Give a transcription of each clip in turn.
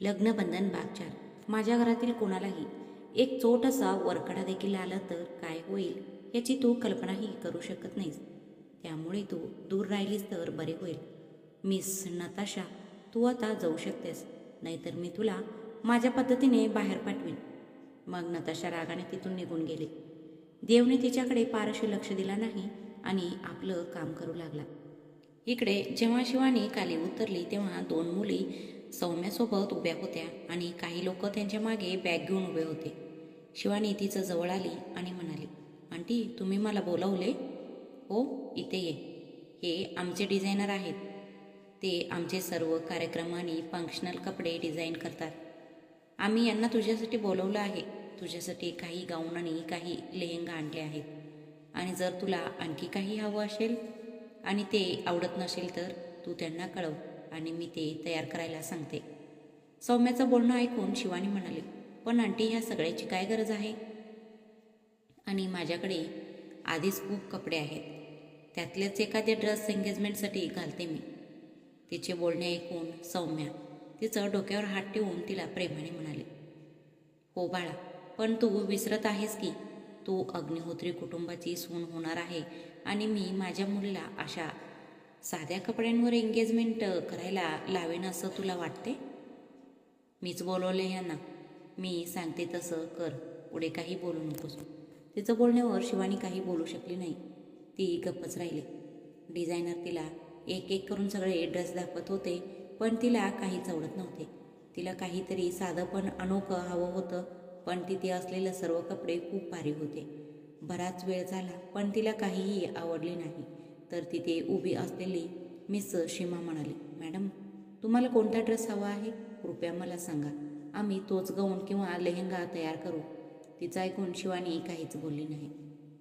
लग्नबंधन बागचार माझ्या घरातील कोणालाही एक छोटासा वरकडा देखील आला तर काय होईल याची तू कल्पनाही करू शकत नाहीस. त्यामुळे तू दूर राहिलीस तर बरे होईल. मिस नताशा तू आता जाऊ शकतेस नाहीतर मी तुला माझ्या पद्धतीने बाहेर पाठवीन. मग नताशा रागाने तिथून निघून गेली. देवने तिच्याकडे पारशी लक्ष दिला नाही आणि आपलं काम करू लागला. इकडे जेव्हा शिवानी खाली उतरली तेव्हा दोन मुली सौम्यासोबत उभ्या होत्या आणि काही लोक त्यांच्या मागे बॅग घेऊन उभे होते. शिवानी तिचं जवळ आली आणि म्हणाली आंटी तुम्ही मला बोलावले? हो इथे ये. हे आमचे डिझायनर आहेत. ते आमचे सर्व कार्यक्रम आणि फंक्शनल कपडे डिझाईन करतात. आम्ही यांना तुझ्यासाठी बोलवलं आहे. तुझ्यासाठी काही गाऊन आणि काही लेहंगा आणले आहेत. आणि जर तुला आणखी काही हवं असेल आणि ते आवडत नसेल तर तू त्यांना कळव. आणि मी ते तयार करायला सांगते. सौम्याचं बोलणं ऐकून शिवानी म्हणाली पण आंटी ह्या सगळ्याची काय गरज आहे? आणि माझ्याकडे आधीच खूप कपडे आहेत. त्यातलेच एखाद्या ड्रेस एंगेजमेंटसाठी घालते मी. तिचे बोलणे ऐकून सौम्या तिचं डोक्यावर हात ठेवून तिला प्रेमाने म्हणाले हो बाळा पण तू विसरत आहेस की? तू अग्निहोत्री कुटुंबाची सून होणार आहे आणि मी माझ्या मुलीला अशा साध्या कपड्यांवर एंगेजमेंट करायला लावेन असं तुला वाटते? मीच बोलवले यांना मी सांगते तसं कर. पुढे काही बोलू नकोस. तिचं बोलण्यावर शिवानी काही बोलू शकली नाही. ती गप्पच राहिली. डिझायनर तिला एक एक करून सगळे ड्रेस दाखवत होते पण तिला काहीच आवडत नव्हते. तिला काहीतरी साधं पण अनोखं हवं होतं पण तिथे असलेले सर्व कपडे खूप भारी होते. बराच वेळ झाला पण तिला काहीही आवडले नाही. तर तिथे उभी असलेली मिस सीमा म्हणाली मॅडम तुम्हाला कोणता ड्रेस हवा आहे? कृपया मला सांगा. आम्ही तोच गाऊन किंवा लेहंगा तयार करू. तिचं ऐकून शिवानी काहीच बोलली नाही.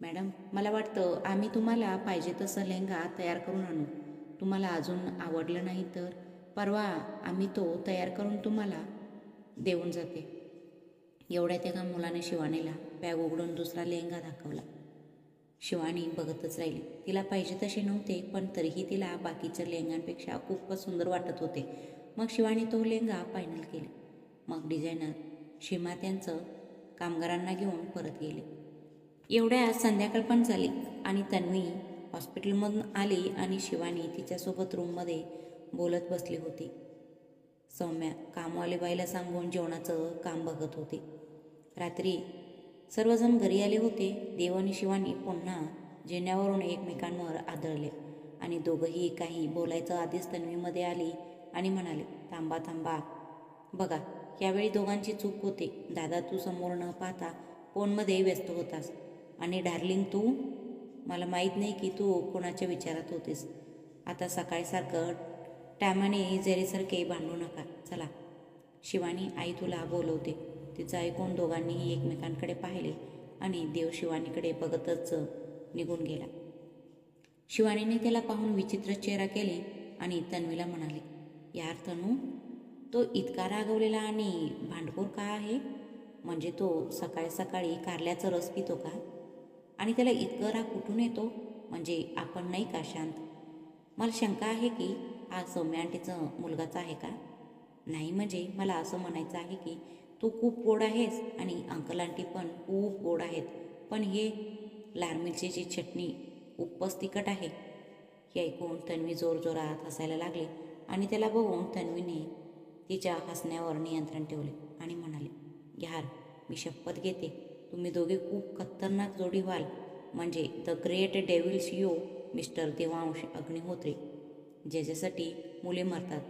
मॅडम मला वाटतं आम्ही तुम्हाला पाहिजे तसं लेहंगा तयार करून आणू. तुम्हाला अजून आवडलं नाही तर परवा आम्ही तो तयार करून तुम्हाला देऊन जाते. एवढ्या त्या मुलाने शिवानीला बॅग उघडून दुसरा लेहंगा दाखवला. शिवानी बघतच राहिली. तिला पाहिजे तसे नव्हते पण तरीही तिला बाकीच्या लेहंगांपेक्षा खूपच सुंदर वाटत होते. मग शिवानी तो लेहंगा फायनल केले. मग डिझायनर शिमा त्यांचं कामगारांना घेऊन परत गेले. एवढ्या संध्याकाळ पण झाली आणि तन्वी हॉस्पिटलमधून आली आणि शिवानी तिच्यासोबत रूममध्ये बोलत बसली होती. सौम्या कामवाले बाईला सांगून जेवणाचं काम बघत होती. रात्री सर्वजण घरी आले होते. देव आणि शिवानी पुन्हा जेण्यावरून एकमेकांवर आदळले आणि दोघंही काही बोलायचं आधीच तन्वीमध्ये आली आणि म्हणाले थांबा थांबा. बघा यावेळी दोघांची चूक होते. दादा तू समोर न पाहता फोनमध्ये व्यस्त होतास. आणि डार्लिंग तू? मला माहीत नाही की तू कोणाच्या विचारात होतीस. आता सकाळीसारखं टायमाने जरीसारखे भांडू नका. चला. शिवानी आई तुला बोलवते. तिचं ऐकून दोघांनीही एकमेकांकडे पाहिले आणि देव शिवानीकडे बघतच निघून गेला. शिवानीने त्याला पाहून विचित्र चेहरा केले आणि तन्वीला म्हणाले यार तनू तो इतका रागवलेला आणि भांडखोर का आहे? म्हणजे तो सकाळी सकाळी कारल्याचा रस पितो का? आणि त्याला इतकं राग कुठून येतो? म्हणजे आपण नाही का शांत? मला शंका आहे की हा सौम्या आंटीचं मुलगाचा आहे का? नाही म्हणजे मला असं म्हणायचं आहे की तू खूप गोड आहेस आणि अंकल आंटी पण खूप गोड आहेत. पण हे लाल मिरचीची चटणी खूपच तिखट आहे. हे ऐकून तन्वी जोरजोरात हसायला लागली आणि त्याला बघून तन्वीने तिच्या हसण्यावर नियंत्रण ठेवले आणि म्हणाले यार मी शपथ घेते. तुम्ही दोघे खूप खतरनाक जोडी व्हाल. म्हणजे the great devils you mister Devansh Agnihotri. ज्याच्यासाठी मुले मरतात.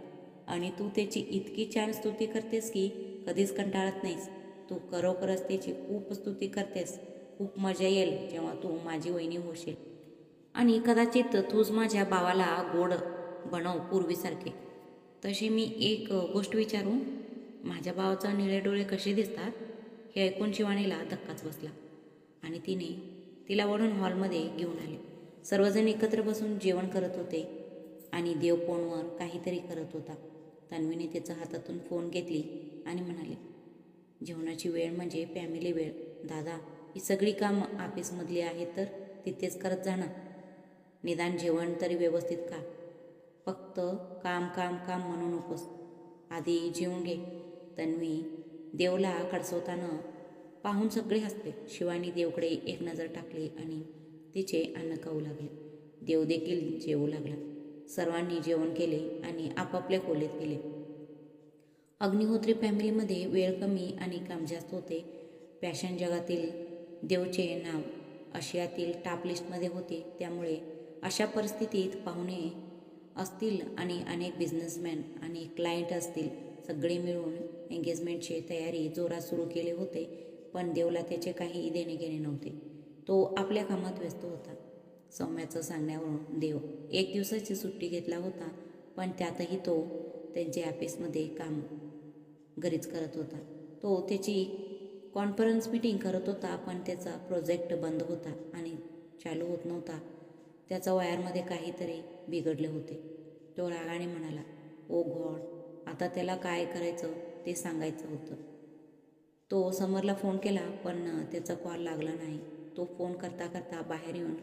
आणि तू त्याची इतकी छान स्तुती करतेस की कधीच कंटाळत नाहीस. तू खरोखरच त्याची खूप स्तुती करतेस. खूप मजा येईल जेव्हा तू माझी वहिनी होशील. आणि कदाचित तूच माझ्या भावाला गोड बनव पूर्वीसारखे. तशी मी एक गोष्ट विचारू माझ्या भावाचा निळे डोळे कसे दिसतात हे ऐकून शिवानीला धक्काच बसला. आणि तिने तिला वळून हॉलमध्ये घेऊन आले. सर्वजण एकत्र बसून जेवण करत होते आणि देव फोनवर काहीतरी करत होता. तन्वीने त्याच्या हातातून फोन घेतली. आणि म्हणाले जेवणाची वेळ म्हणजे फॅमिली वेळ. दादा ही सगळी कामं ऑफिसमधली आहेत तर तिथेच करत जाणं निदान जेवण तरी व्यवस्थित का फक्त काम काम काम म्हणू नकोस. आधी जेवून घे. तन्वी देवला खडसवताना पाहून सगळे हसले. शिवानी देवकडे एक नजर टाकली आणि तिचे अन्न खाऊ लागले. देव देखील जेवू लागला. सर्वांनी जेवण केले आणि आपापल्या खोलीत गेले. अग्निहोत्री फॅमिलीमध्ये वेळ कमी आणि काम जास्त होते. फॅशन जगातील देवचे नाव आशियातील टॉप लिस्टमध्ये होते. त्यामुळे अशा परिस्थितीत पाहुणे असतील आणि अनेक बिझनेसमॅन आणि क्लायंट असतील. सगळे मिळून एंगेजमेंटची तयारी जोरात सुरू केले होते पण देवला त्याचे काही देणे घेणे नव्हते. तो आपल्या कामात व्यस्त होता. सौम्याचं सांगण्यावरून देव एक दिवसाची सुट्टी घेतला होता पण त्यातही तो त्यांच्या ऑफिसमध्ये काम घरीच करत होता. तो त्याची कॉन्फरन्स मीटिंग करत होता. पण त्याचा प्रोजेक्ट बंद होता आणि चालू होत नव्हता. त्याचा वायरमध्ये काहीतरी बिघडले होते. तो रागाने म्हणाला ओ गॉड आता त्याला काय करायचं ते सांगायचं होतं. तो समरला फोन केला पण त्याचा कॉल लागला नाही. तो फोन करता करता बाहेर येऊन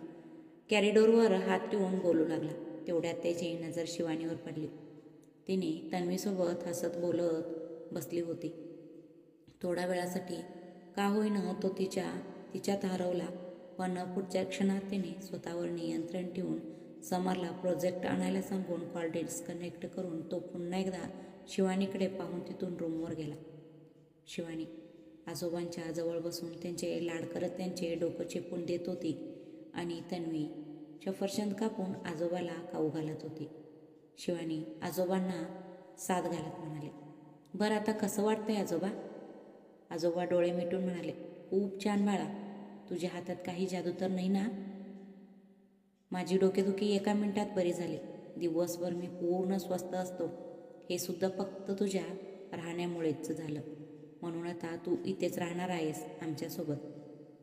कॅरिडोरवर हात ठेवून बोलू लागला. तेवढ्यात त्याची नजर शिवानीवर पडली. तिने तन्वीसोबत हसत बोलत बसली होती. थोड्या वेळासाठी का होईना तो तिच्या तिच्यात हरवला पण पुढच्या क्षणात तिने स्वतःवर नियंत्रण ठेवून समरला प्रोजेक्ट आणायला सांगून कॉल डिस्कनेक्ट करून तो पुन्हा एकदा शिवानीकडे पाहून तिथून रूमवर गेला. शिवानी आजोबांच्या जवळ बसून त्यांचे लाड करत त्यांचे डोकं चेपून देत होती आणि तन्वी सफरचंद कापून आजोबाला काऊ घालत होती. शिवानी आजोबांना साथ घालत म्हणाले बरं आता कसं वाटतंय आजोबा? आजोबा डोळे मिटून म्हणाले खूप छान बाळा तुझ्या हातात काही जादू तर नाही ना? माझी डोकेदुखी एका मिनिटात बरी झाली. दिवसभर मी पूर्ण स्वस्थ असतो. हे सुद्धा फक्त तुझ्या राहण्यामुळेच झालं. म्हणून आता तू इथेच राहणार आहेस आमच्यासोबत.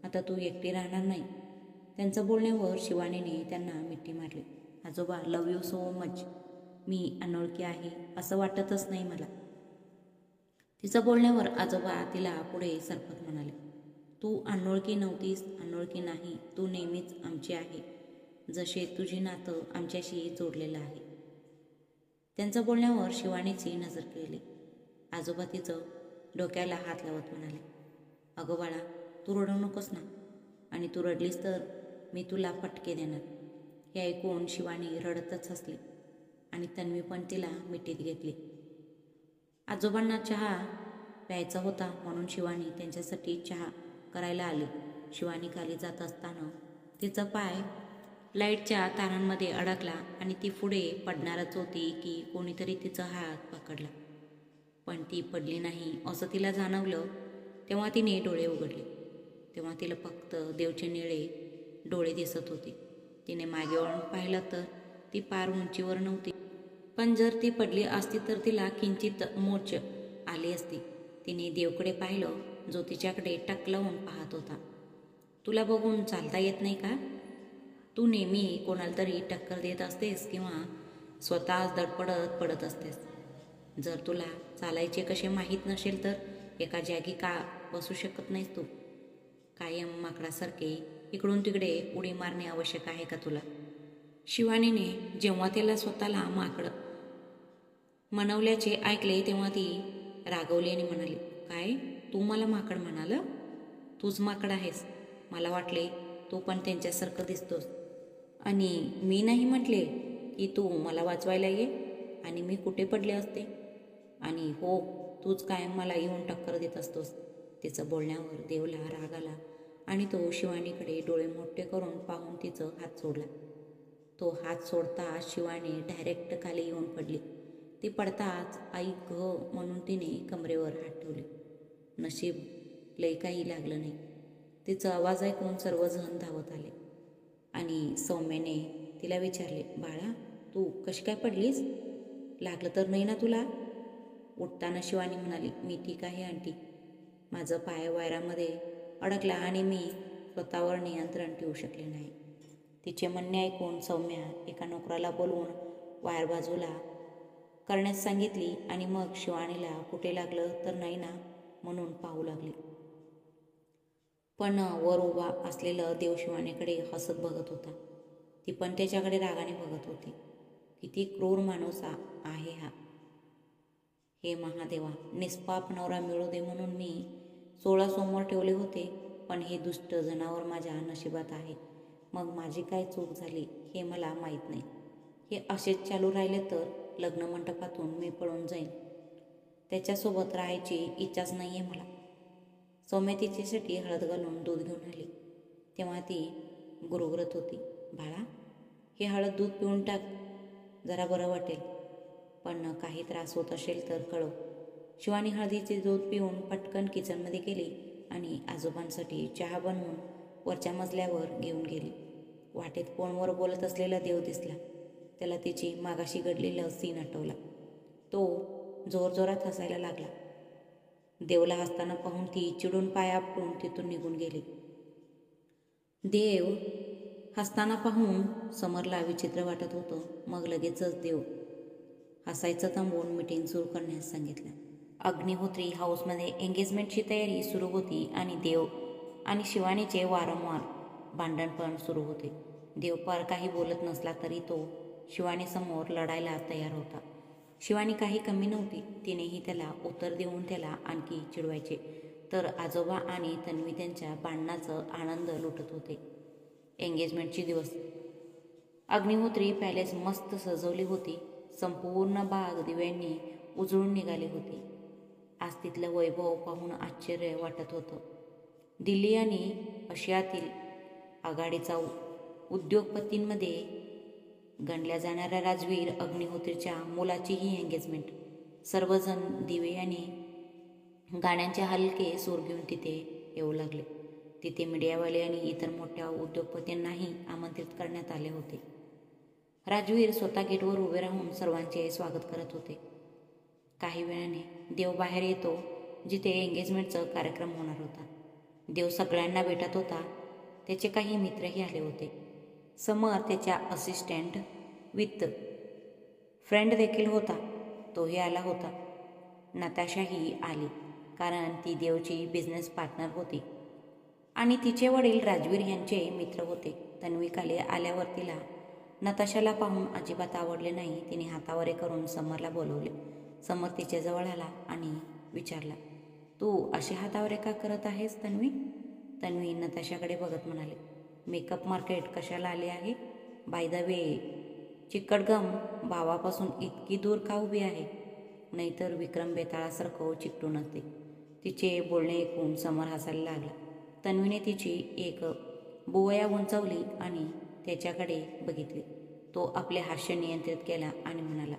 आता तू एकटी राहणार नाही. त्यांचं बोलण्यावर शिवानीने त्यांना मिठी मारली. आजोबा लव यू सो मच मी अनोळखी आहे असं वाटतच नाही मला. तिचं बोलण्यावर आजोबा तिला पुढे सरपत म्हणाले तू अनोळखी नव्हतीस अनोळखी नाही तू नेहमीच आमची आहे. जसे तुझे नातं आमच्याशी जोडलेलं आहे. त्यांचं बोलण्यावर शिवानीची नजर केली. आजोबा तिचं डोक्याला हात लावत म्हणाले अगं बाळा तू रडू नकोस ना. आणि तू रडलीस तर मी तुला फटके देणार. हे ऐकून शिवानी रडतच हसली आणि तन्वी पण तिला मिठीत घेतली. आजोबांना चहा प्यायचा होता म्हणून शिवानी त्यांच्यासाठी चहा करायला आली. शिवानी खाली जात असताना तिचा पाय लाईटच्या तारांमध्ये अडकला आणि ती पुढे पडणारच होती की कोणीतरी तिचा हात पकडला. पण ती पडली नाही असं तिला जाणवलं तेव्हा तिने डोळे उघडले. तेव्हा तिला फक्त देवचे निळे डोळे दिसत होते. तिने मागे वळून पाहिलं तर ती पार उंचीवर नव्हती. पण जर ती पडली असती तर तिला किंचित मोच आली असती. तिने देवकडे पाहिलं जो तिच्याकडे टक लावून पाहत होता. तुला बघून चालता येत नाही का? तू नेहमी कोणाला तरी टक्कर देत असतेस किंवा स्वतःच दडपडत पडत असतेस. जर तुला चालायचे कसे माहीत नसेल तर एका जागी का बसू शकत नाहीस तू? कायम माकडासारखे इकडून तिकडे उडी मारणे आवश्यक आहे का तुला? शिवानीने जेव्हा त्याला स्वतःला माकड मनवल्याचे ऐकले तेव्हा ती रागवली आणि म्हणाली काय? तू मला माकड म्हणाल? तूच माकड आहेस. मला वाटले तू पण त्यांच्यासारखं दिसतोस. आणि मी नाही म्हटले की तू मला वाचवायला ये आणि मी कुठे पडले असते? आणि हो तूच कायम मला येऊन टक्कर देत असतोस. तिचं बोलण्यावर देवला राग आला आणि तो शिवानीकडे डोळे मोठे करून पाहून तिचं हात सोडला. तो हात सोडता शिवानी डायरेक्ट खाली येऊन पडली. ती पडताच आई ग म्हणून तिने कमरेवर हात ठेवले. नशीब लय काही लागलं नाही. तिचा आवाज ऐकून सर्वजण धावत आले. आणि सौम्याने तिला विचारले बाळा तू कशी काय पडलीस? लागलं तर नाही ना तुला? उठताना शिवानी म्हणाली मी ठीक आहे आंटी. माझं पाय वायरामध्ये अडकला आणि मी स्वतःवर नियंत्रण ठेवू शकले नाही. तिचे म्हणणे ऐकून सौम्या एका नोकराला बोलवून वायर बाजूला करण्यास सांगितली आणि मग शिवानीला कुठे लागलं तर नाही ना म्हणून पाहू लागली. पण वर उभा असलेलं देव शिवानीकडे हसत बघत होता. ती पण त्याच्याकडे रागाने बघत होती. किती क्रूर माणूस आहे हा. हे महादेवा निष्पाप नवरा मिळू दे म्हणून मी सोळा सोमवार ठेवले होते पण हे दुष्ट जनावर माझ्या नशिबात आहे. मग माझी काय चूक झाली हे मला माहीत नाही. हे असेच चालू राहिले तर लग्न मंडपातून मी पळून जाईन. त्याच्यासोबत राहायची इच्छाच नाही आहे मला. सौम्य तिच्यासाठी हळद घालून दूध घेऊन आली. तेव्हा ती गुरुग्रत होती. बाळा हे हळद दूध पिऊन टाक. जरा बरं वाटेल. पण काही त्रास होत असेल तर कळव. शिवानी हळदीचे दूध पिऊन पटकन किचनमध्ये गेली आणि आजोबांसाठी चहा बनवून वरच्या मजल्यावर घेऊन गेली. वाटेत फोनवर बोलत असलेला देव दिसला. त्याला तिची मागाशी घडलेलं सीन आठवला. तो जोरजोरात हसायला लागला. देवला हसताना पाहून ती चिडून पाय आपटून तिथून निघून गेली. देव हसताना पाहून समरला विचित्र वाटत होतं. मग लगेचच देव हसायचं थांबवून मिटिंग सुरू करण्यास सांगितलं. अग्निहोत्री हाऊसमध्ये एंगेजमेंटची तयारी सुरू होती आणि देव आणि शिवानीचे वारंवार भांडण पण सुरू होते. देव पार काही बोलत नसला तरी तो शिवानीसमोर लढायला तयार होता. शिवानी काही कमी नव्हती. तिनेही त्याला उत्तर देऊन त्याला आणखी चिडवायचे. तर आजोबा आणि तन्वी त्यांच्या भांडणाचं आनंद लुटत होते. एंगेजमेंटची दिवस. अग्निहोत्री पॅलेस मस्त सजवली होती. संपूर्ण बाग दिव्यांनी उजळून निघाली होती. आज तिथलं वैभव पाहून आश्चर्य वाटत होतं. दिल्ली आणि आशियातील आघाडीचा उद्योगपतींमध्ये गणल्या जाणाऱ्या राजवीर अग्निहोत्रीच्या मुलाचीही एंगेजमेंट सर्वजण दिवे आणि गाण्यांचे हलके सूर घेऊन तिथे येऊ लागले. तिथे मीडियावाले आणि इतर मोठ्या उद्योगपतींनाही आमंत्रित करण्यात आले होते. राजवीर स्वतः गेटवर उभे राहून सर्वांचे स्वागत करत होते. काही वेळाने देव बाहेर येतो जिथे एंगेजमेंटचा कार्यक्रम होणार होता. देव सगळ्यांना भेटत होता. त्याचे काही मित्रही आले होते. समर त्याच्या असिस्टंट वित्त. फ्रेंड देखील होता. तोही आला होता. नताशाही आली कारण ती देवची बिझनेस पार्टनर होती. आणि तिचे वडील राजवीर यांचे मित्र होते. तन्विकाले आल्यावर तिला नताशाला पाहून अजिबात आवडले नाही. तिने हातावरे करून समरला बोलवले. समर तिच्याजवळ आला आणि विचारला तू असे हातावरे का करत आहेस तन्वी? तन्वी नताशाकडे बघत म्हणाले मेकअप मार्केट कशाला आले आहे? बाय द वे चिकटगम भावापासून इतकी दूर का उभी आहे? नाहीतर विक्रम बेताळासारखं हो चिकटून असते तिचे बोलणे ऐकून समोर हसायला लागला. तन्वीने तिची एक बुवया उंचावली आणि त्याच्याकडे बघितले. तो आपले हास्य नियंत्रित केला आणि म्हणाला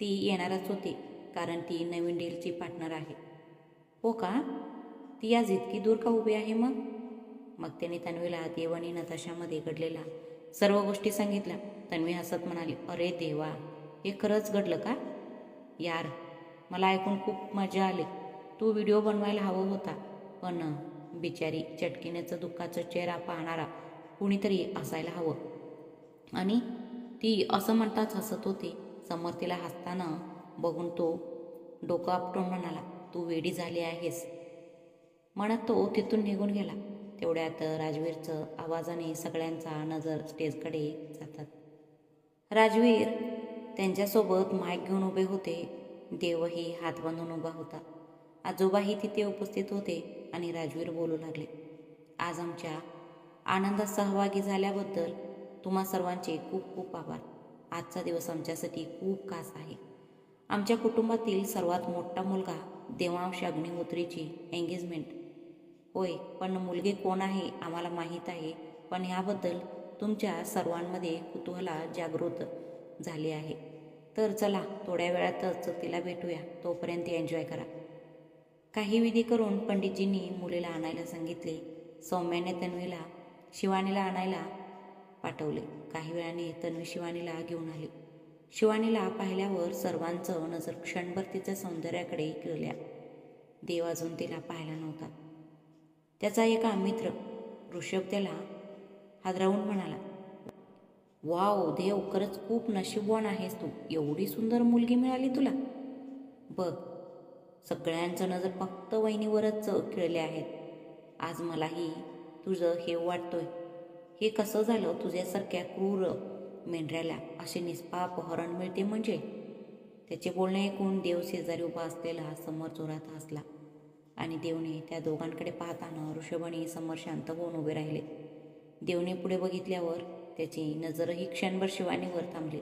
ती येणारच होती कारण ती नवीन डीलची पार्टनर आहे. हो का? ती आज इतकी दूर का उभी आहे मग? मग त्याने तन्वीला देव आणि नताशामध्ये घडलेला सर्व गोष्टी सांगितल्या. तन्वी हसत म्हणाली अरे देवा हे खरंच घडलं का? यार मला ऐकून खूप मजा आली. तू व्हिडिओ बनवायला हवं होता पण बिचारी चटकिनेचं दुःखाचं चेहरा पाहणारा कुणीतरी असायला हवं. आणि ती असं म्हणताच हसत होती. समोर तिला हसताना बघून तो डोकं आपटून म्हणाला तू वेडी झाली आहेस. म्हणत तो तिथून निघून गेला. तेवढ्यात राजवीरचं आवाजाने सगळ्यांचा नजर स्टेजकडे जातात. राजवीर त्यांच्यासोबत माईक घेऊन उभे होते. देवही हात बांधून उभा होता. आजोबाही तिथे उपस्थित होते आणि राजवीर बोलू लागले आज आमच्या आनंदात सहभागी झाल्याबद्दल तुम्हा सर्वांचे खूप खूप आभार. आजचा दिवस आमच्यासाठी खूप खास आहे. आमच्या कुटुंबातील सर्वात मोठा मुलगा देवांश अग्निहोत्रीची एंगेजमेंट होय पण मुलगी कोण आहे आम्हाला माहीत आहे पण ह्याबद्दल तुमच्या सर्वांमध्ये कुतूहला जागृत झाले आहे. तर चला थोड्या वेळातच तिला भेटूया. तोपर्यंत एन्जॉय करा. काही विधी करून पंडितजींनी मुलीला आणायला सांगितले. सौम्याने तन्वीला शिवानीला आणायला पाठवले. काही वेळाने तन्वी शिवानीला घेऊन आली. शिवानीला पाहिल्यावर सर्वांचं नजर क्षणभर तिच्या सौंदर्याकडे गेल्या देव अजून तिला पाहायला नव्हता. त्याचा एका मित्र ऋषभ त्याला हादरावून म्हणाला वाव देव खरंच खूप नशीबवान आहेस तू. एवढी सुंदर मुलगी मिळाली तुला. बघ सगळ्यांचं नजर फक्त वहिनीवरच खिळले आहेत. आज मलाही तुझं हे वाटतोय. हे कसं झालं तुझ्यासारख्या क्रूर मेंढऱ्याला असे निष्पाप हरण मिळते म्हणजे? त्याचे बोलणे ऐकून देव शेजारी उभा असलेला समोर जोरात हसला. आणि देवने त्या दोघांकडे पाहताना ऋषभाने समोर शांत होऊन उभे राहिले. देवने पुढे बघितल्यावर त्याची नजरही क्षणभर शिवानीवर थांबली.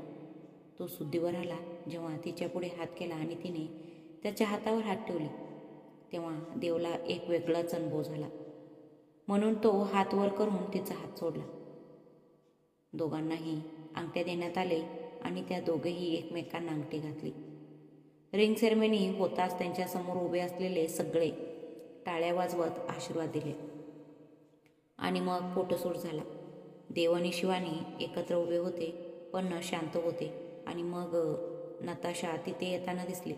तो सुद्धीवर आला जेव्हा तिच्या पुढे हात केला आणि तिने त्याच्या हातावर हात ठेवले. तेव्हा देवला एक वेगळाच अनुभव झाला. म्हणून तो हात वर करून तिचा हात सोडला. दोघांनाही अंगठ्या देण्यात आले आणि त्या दोघेही एकमेकांना अंगठी घातली. रिंग सेरेमनी होताच त्यांच्यासमोर उभे असलेले सगळे टाळ्या वाजवत आशीर्वाद दिले. आणि मग फोटोशूट झाला. देव आणि शिवानी एकत्र उभे होते पण शांत होते. आणि मग नताशा तिथे येताना दिसली.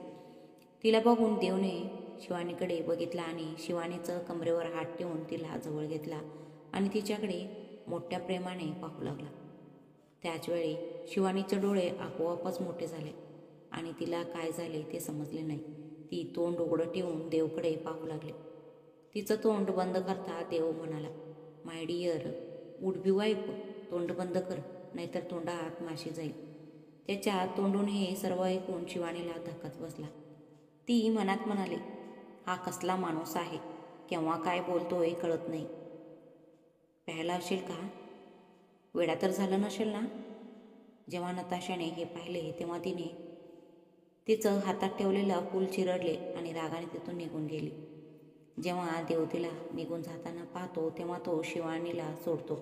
तिला बघून देवने शिवानीकडे बघितला आणि शिवानीचं कमरेवर हात ठेवून तिला जवळ घेतला आणि तिच्याकडे मोठ्या प्रेमाने पाहू लागला. त्याचवेळी शिवानीचे डोळे आपोआपच मोठे झाले. आणि तिला काय झाले ते समजले नाही. ती तोंड उघडं ठेवून देवकडे पाहू लागली. तिचं तोंड बंद करता देव म्हणाला माय डियर वुड बी वाईप तोंड बंद कर नाहीतर तोंडात माशी जाईल. त्याच्या तोंडून हे सर्व ऐकून शिवानीला धक्काच बसला. ती मनात म्हणाली हा कसला माणूस आहे केव्हा काय बोलतोय कळत नाही. प्यायला असेल का? वेळा तर झालं नसेल ना? जेव्हा नताशाने हे पाहिले तेव्हा तिने तिचं हातात ठेवलेलं फूल चिरडले आणि रागाने तिथून निघून गेली. जेव्हा देवतेला निघून जाताना पाहतो तेव्हा तो शिवानीला सोडतो.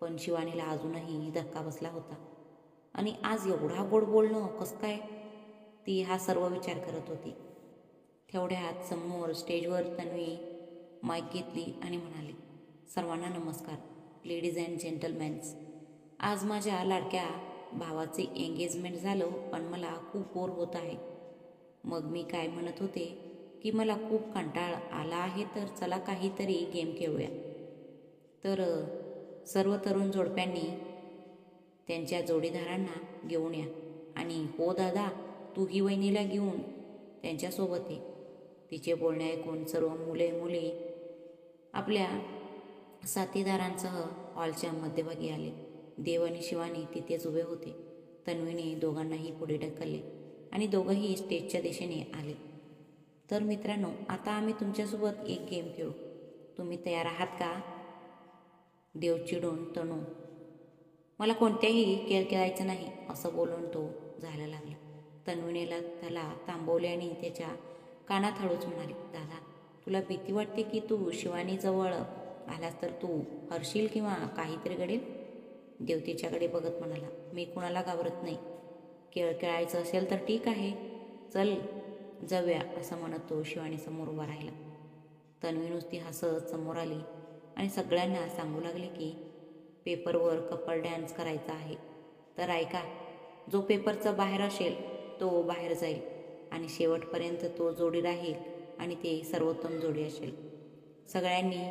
पण शिवानीला अजूनही धक्का बसला होता. आणि आज एवढा गोड बोलणं कसं काय? ती हा सर्व विचार करत होती. तेवढ्यात समोर स्टेजवर तन्वी माईक घेतली आणि म्हणाली सर्वांना नमस्कार लेडीज अँड जेंटलमॅन्स आज माझ्या लाडक्या भावाचे एंगेजमेंट झालं पण मला खूप बोर होत आहे. मग मी काय म्हणत होते की मला खूप कंटाळ आला आहे तर चला काहीतरी गेम खेळूया. तर सर्व तरुण जोडप्यांनी त्यांच्या जोडीदारांना घेऊन या. आणि हो दादा तू ही वहिनीला घेऊन त्यांच्यासोबत ये. तिचे बोलणे ऐकून सर्व मुले मुली आपल्या साथीदारांसह हॉलच्या मध्यभागी आले. देव आणि शिवानी तिथेच उभे होते. तन्वीने दोघांनाही पुढे ढकलले आणि दोघंही स्टेजच्या दिशेने आले. तर मित्रांनो आता आम्ही तुमच्यासोबत एक गेम खेळू. तुम्ही तयार आहात का? देव चिडून तणू. मला कोणत्याही खेळ खेळायचं नाही असं बोलून तो जायला लागला. तन्वीनेला त्याला थांबवले आणि त्याच्या कानात हळूच म्हणाले दादा तुला भीती वाटते की तू शिवानीजवळ आलास तर तू हरशील किंवा काहीतरी घडेल? देवतेच्याकडे बघत म्हणाला मी कुणाला घाबरत नाही. केळ खेळायचं असेल तर ठीक आहे. चल जाऊया असं म्हणत तो शिवानी समोर उभा राहिला. तन्वी नुसती हसत समोर आली आणि सगळ्यांना सांगू लागले की पेपरवर कपल डॅन्स करायचा आहे. तर ऐका जो पेपरचा बाहेर असेल तो बाहेर जाईल आणि शेवटपर्यंत तो जोडी राहील आणि ते सर्वोत्तम जोडी असेल. सगळ्यांनी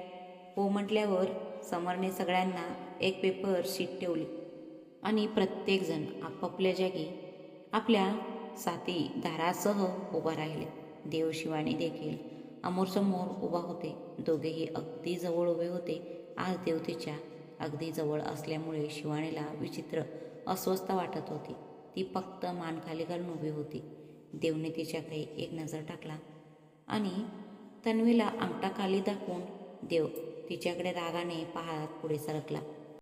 हो म्हटल्यावर समरने सगळ्यांना एक पेपर शीट ठेवली. आणि प्रत्येकजण आपापल्या जागी आपल्या साथी दारासह उभा राहिले. देव शिवानी देखील अमोरसमोर उभा होते. दोघेही अगदी जवळ उभे होते. आज देवतेच्या अगदी जवळ असल्यामुळे शिवानीला विचित्र अस्वस्थ वाटत होती. ती फक्त मान खाली घालून उभी होती. देवने तिच्याकडे एक नजर टाकला आणि तन्वीला अंगठा खाली दाखवून देव तिच्याकडे रागाने पाहत पुढे सरकला.